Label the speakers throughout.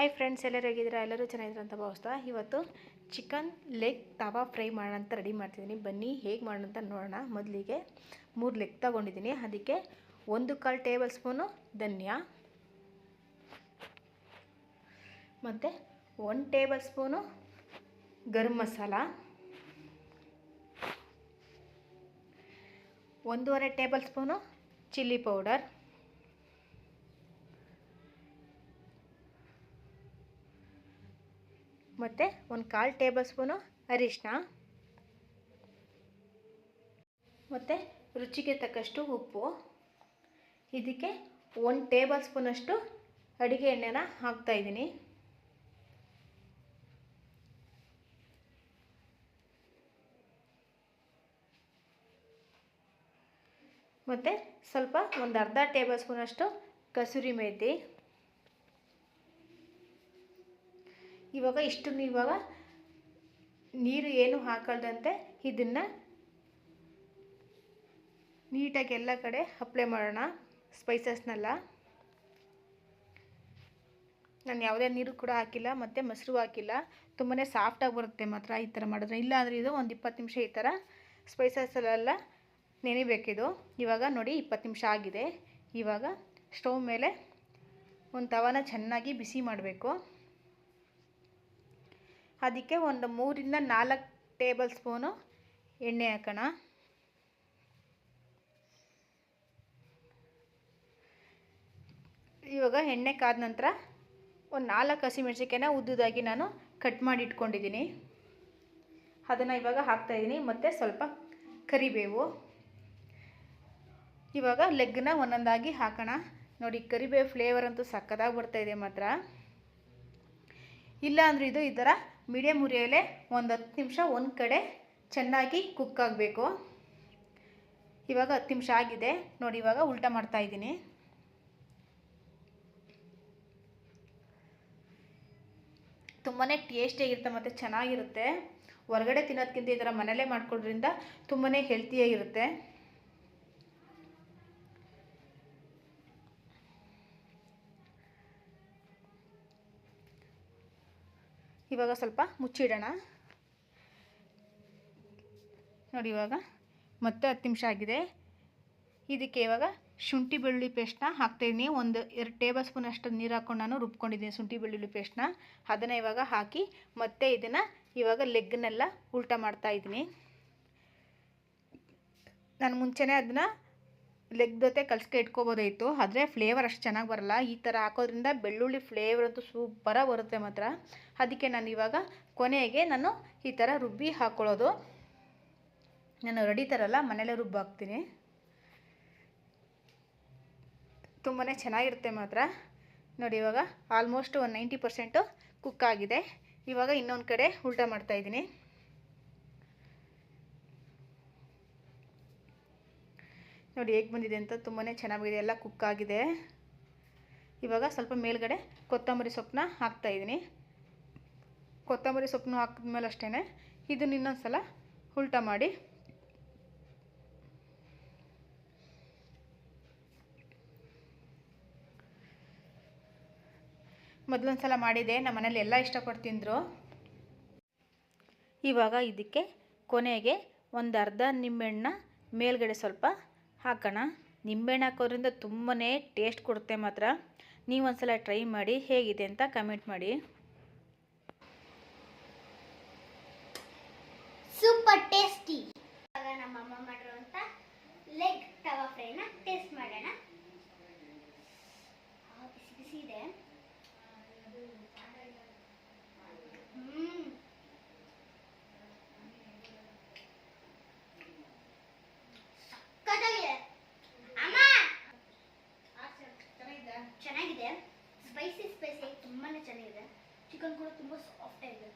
Speaker 1: Hi friends ಎಲ್ಲರೂ ಹೇಗಿದ್ದೀರಾ? ಎಲ್ಲರೂ ಚೆನ್ನಾಗಿದ್ರು ಭಾವಿಸ್ತಾ ಇವತ್ತು ಚಿಕನ್ ಲೆಗ್ ತವಾ ಫ್ರೈ ಮಾಡೋಣ ಅಂತ ರೆಡಿ ಮಾಡ್ತಿದ್ದೀನಿ. ಬನ್ನಿ, ಹೇಗೆ ಮಾಡೋಣ ಅಂತ ನೋಡೋಣ. ಮೊದಲಿಗೆ ಮೂರು ಲೆಗ್ ತಗೊಂಡಿದ್ದೀನಿ. ಅದಕ್ಕೆ ಒಂದು ಕಾಲು ಟೇಬಲ್ ಸ್ಪೂನು ಧನ್ಯ. ಮತ್ತು one tablespoon garam masala. ಒಂದೂವರೆ ಟೇಬಲ್ ಸ್ಪೂನು ಚಿಲ್ಲಿ ಪೌಡರ್ ಮತ್ತು ಒಂದು ಕಾಲು ಟೇಬಲ್ ಸ್ಪೂನು ಅರಿಶಿನ ಮತ್ತು ರುಚಿಗೆ ತಕ್ಕಷ್ಟು ಉಪ್ಪು. ಇದಕ್ಕೆ ಒಂದು ಟೇಬಲ್ ಸ್ಪೂನಷ್ಟು ಅಡುಗೆ ಎಣ್ಣೆನ ಹಾಕ್ತಾಯಿದ್ದೀನಿ ಮತ್ತು ಸ್ವಲ್ಪ ಒಂದು ಅರ್ಧ ಟೇಬಲ್ ಸ್ಪೂನಷ್ಟು ಕಸೂರಿ ಮೇಥಿ ಇವಾಗ ಇಷ್ಟು ಇವಾಗ ನೀರು ಏನು ಹಾಕಲ್ದಂತೆ ಇದನ್ನು ನೀಟಾಗಿ ಎಲ್ಲ ಕಡೆ ಅಪ್ಲೈ ಮಾಡೋಣ ಸ್ಪೈಸಸ್ನೆಲ್ಲ ನಾನು ಯಾವುದೇ ನೀರು ಕೂಡ ಹಾಕಿಲ್ಲ, ಮತ್ತು ಮೊಸರು ಹಾಕಿಲ್ಲ. ತುಂಬಾ ಸಾಫ್ಟಾಗಿ ಬರುತ್ತೆ ಮಾತ್ರ ಈ ಥರ ಮಾಡಿದ್ರೆ. ಇಲ್ಲ ಅಂದರೆ ಇದು ಒಂದು ಇಪ್ಪತ್ತು ನಿಮಿಷ ಈ ಥರ ಸ್ಪೈಸಸ್ಸಲ್ಲೆಲ್ಲ ನೆನಿಬೇಕಿದು. ಇವಾಗ ನೋಡಿ ಇಪ್ಪತ್ತು ನಿಮಿಷ ಆಗಿದೆ. ಇವಾಗ ಸ್ಟವ್ ಮೇಲೆ ಒಂದು ತವನ ಚೆನ್ನಾಗಿ ಬಿಸಿ ಮಾಡಬೇಕು. ಅದಕ್ಕೆ ಒಂದು ಮೂರಿಂದ ನಾಲ್ಕು ಟೇಬಲ್ ಸ್ಪೂನು ಎಣ್ಣೆ ಹಾಕೋಣ. ಇವಾಗ ಎಣ್ಣೆ ಕಾದ ನಂತರ ಒಂದು ನಾಲ್ಕು ಹಸಿಮೆಣ್ಸಿಕಾಯನ್ನ ಉದ್ದುದಾಗಿ ನಾನು ಕಟ್ ಮಾಡಿ ಇಟ್ಕೊಂಡಿದ್ದೀನಿ. ಅದನ್ನು ಇವಾಗ ಹಾಕ್ತಾಯಿದ್ದೀನಿ ಮತ್ತು ಸ್ವಲ್ಪ ಕರಿಬೇವು. ಇವಾಗ ಲೆಗ್ನ ಒಂದೊಂದಾಗಿ ಹಾಕೋಣ. ನೋಡಿ, ಕರಿಬೇವು ಫ್ಲೇವರ್ ಅಂತೂ ಸಕ್ಕದಾಗಿ ಬರ್ತಾಯಿದೆ ಮಾತ್ರ. ಇಲ್ಲ ಅಂದರೆ ಇದು ಈ ಥರ ಮೀಡಿಯಮ್ ಉರಿಯಲ್ಲೇ ಒಂದು ಹತ್ತು ನಿಮಿಷ ಒಂದು ಕಡೆ ಚೆನ್ನಾಗಿ ಕುಕ್ ಆಗಬೇಕು. ಇವಾಗ ಹತ್ತು ನಿಮಿಷ ಆಗಿದೆ. ನೋಡಿ, ಇವಾಗ ಉಲ್ಟಾ ಮಾಡ್ತಾಯಿದ್ದೀನಿ ತುಂಬಾ ಟೇಸ್ಟಿಯಾಗಿರುತ್ತೆ ಮತ್ತು ಚೆನ್ನಾಗಿರುತ್ತೆ. ಹೊರಗಡೆ ತಿನ್ನೋದಕ್ಕಿಂತ ಈ ಥರ ಮನೇಲೇ ಮಾಡ್ಕೊಳ್ಳೋದ್ರಿಂದ ತುಂಬಾ ಹೆಲ್ತಿಯಾಗಿರುತ್ತೆ ಇವಾಗ ಸ್ವಲ್ಪ ಮುಚ್ಚಿಡೋಣ. ನೋಡಿ ಇವಾಗ ಮತ್ತೆ ಹತ್ತು ನಿಮಿಷ ಆಗಿದೆ. ಇದಕ್ಕೆ ಇವಾಗ ಶುಂಠಿ ಬೆಳ್ಳುಳ್ಳಿ ಪೇಸ್ಟ್ನ ಹಾಕ್ತಾಯಿದ್ದೀನಿ ಒಂದು ಎರಡು ಟೇಬಲ್ ಸ್ಪೂನ್ ಅಷ್ಟು ನೀರು ಹಾಕ್ಕೊಂಡು ನಾನು ರುಬ್ಕೊಂಡಿದ್ದೀನಿ ಶುಂಠಿ ಬೆಳ್ಳುಳ್ಳಿ ಪೇಸ್ಟ್ನ. ಅದನ್ನು ಇವಾಗ ಹಾಕಿ ಮತ್ತೆ ಇದನ್ನು ಇವಾಗ ಲೆಗ್ನೆಲ್ಲ ಉಲ್ಟಾ ಮಾಡ್ತಾಯಿದ್ದೀನಿ ನಾನು ಮುಂಚೆನೇ ಅದನ್ನು ಲೆಗ್ ಜೊತೆ ಕಲಿಸ್ಕೆ ಇಟ್ಕೋಬೋದಾಯಿತು. ಆದರೆ ಫ್ಲೇವರ್ ಅಷ್ಟು ಚೆನ್ನಾಗಿ ಬರಲ್ಲ. ಈ ಥರ ಹಾಕೋದ್ರಿಂದ ಬೆಳ್ಳುಳ್ಳಿ ಫ್ಲೇವರ್ ಅಂತೂ ಸೂಪರಾಗಿ ಬರುತ್ತೆ ಮಾತ್ರ. ಅದಕ್ಕೆ ನಾನು ಇವಾಗ ಕೊನೆಗೆ ನಾನು ಈ ಥರ ರುಬ್ಬಿ ಹಾಕ್ಕೊಳ್ಳೋದು ನಾನು ರೆಡಿ ಥರಲ್ಲ ಮನೇಲೇ ರುಬ್ಬಿ ಹಾಕ್ತೀನಿ. ತುಂಬಾ ಚೆನ್ನಾಗಿರುತ್ತೆ ಮಾತ್ರ. ನೋಡಿ ಇವಾಗ ಆಲ್ಮೋಸ್ಟ್ ಒಂದು ನೈಂಟಿ ಪರ್ಸೆಂಟು ಕುಕ್ ಆಗಿದೆ. ಇವಾಗ ಇನ್ನೊಂದು ಕಡೆ ಉಲ್ಟಾ ಮಾಡ್ತಾಯಿದ್ದೀನಿ ನೋಡಿ ಹೇಗೆ ಬಂದಿದೆ ಅಂತ ತುಂಬಾ ಚೆನ್ನಾಗಿದೆ, ಎಲ್ಲ ಕುಕ್ ಆಗಿದೆ. ಇವಾಗ ಸ್ವಲ್ಪ ಮೇಲ್ಗಡೆ ಕೊತ್ತಂಬರಿ ಸೊಪ್ಪನ್ನ ಹಾಕ್ತಾಯಿದ್ದೀನಿ ಕೊತ್ತಂಬರಿ ಸೊಪ್ಪನ್ನು ಹಾಕಿದ್ಮೇಲೆ ಅಷ್ಟೇ ಇದನ್ನ ಇನ್ನೊಂದು ಸಲ ಉಲ್ಟಾ ಮಾಡಿ. ಮೊದಲೊಂದು ಸಲ ಮಾಡಿದೆ ನಮ್ಮ ಮನೇಲಿ ಎಲ್ಲ ಇಷ್ಟಪಟ್ಟು ತಿಂದರು. ಇವಾಗ ಇದಕ್ಕೆ ಕೊನೆಗೆ ಒಂದು ಅರ್ಧ ನಿಂಬೆಹಣ್ಣ ಮೇಲ್ಗಡೆ ಸ್ವಲ್ಪ ಹಾಕೋಣ. ನಿಂಬೆಹಣ್ಣು ಹಾಕೋದ್ರಿಂದ ತುಂಬಾ ಟೇಸ್ಟ್ ಕೊಡುತ್ತೆ ಮಾತ್ರ. ನೀವು ಒಂದ್ಸಲ ಟ್ರೈ ಮಾಡಿ ಹೇಗಿದೆ ಅಂತ ಕಮೆಂಟ್ ಮಾಡಿ.
Speaker 2: ಸೂಪರ್ ಟೇಸ್ಟಿ ನಮ್ಮ ಅಮ್ಮ ಮಾಡಿರುವಂತ ಲೆಗ್ ತವಾ ಫ್ರೈನ ಟೇಸ್ಟ್ ಮಾಡೋಣ ಆ, ಬಿಸಿ ಬಿಸಿ ಇದೆ ಹ್ಮ್ ಸಕ್ಕತ್ತಾಗಿದೆ ಅಮ್ಮ ಚೆನ್ನಾಗಿದೆ ಸ್ಪೈಸಿ ಸ್ಪೈಸಿ ತುಂಬಾನೇ ಚೆನ್ನಾಗಿದೆ ಚಿಕನ್ ಕೂಡ ತುಂಬಾ ಸಾಫ್ಟ್ ಆಗಿದೆ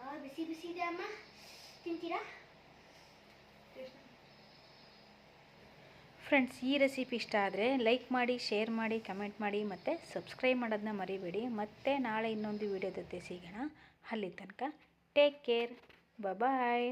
Speaker 2: ಆ ಬಿಸಿ ಬಿಸಿ ಇದೆ ಅಮ್ಮ ತಿಂತೀರಾ
Speaker 1: ಫ್ರೆಂಡ್ಸ್ ಈ ರೆಸಿಪಿ ಇಷ್ಟ ಆದರೆ ಲೈಕ್ ಮಾಡಿ ಶೇರ್ ಮಾಡಿ ಕಮೆಂಟ್ ಮಾಡಿ, ಮತ್ತು ಸಬ್ಸ್ಕ್ರೈಬ್ ಮಾಡೋದನ್ನ ಮರಿಬೇಡಿ. ಮತ್ತೆ ನಾಳೆ ಇನ್ನೊಂದು ವೀಡಿಯೋ ಜೊತೆ ಸಿಗೋಣ. ಅಲ್ಲಿ ತನಕ ಟೇಕ್ ಕೇರ್ ಬಾಯ್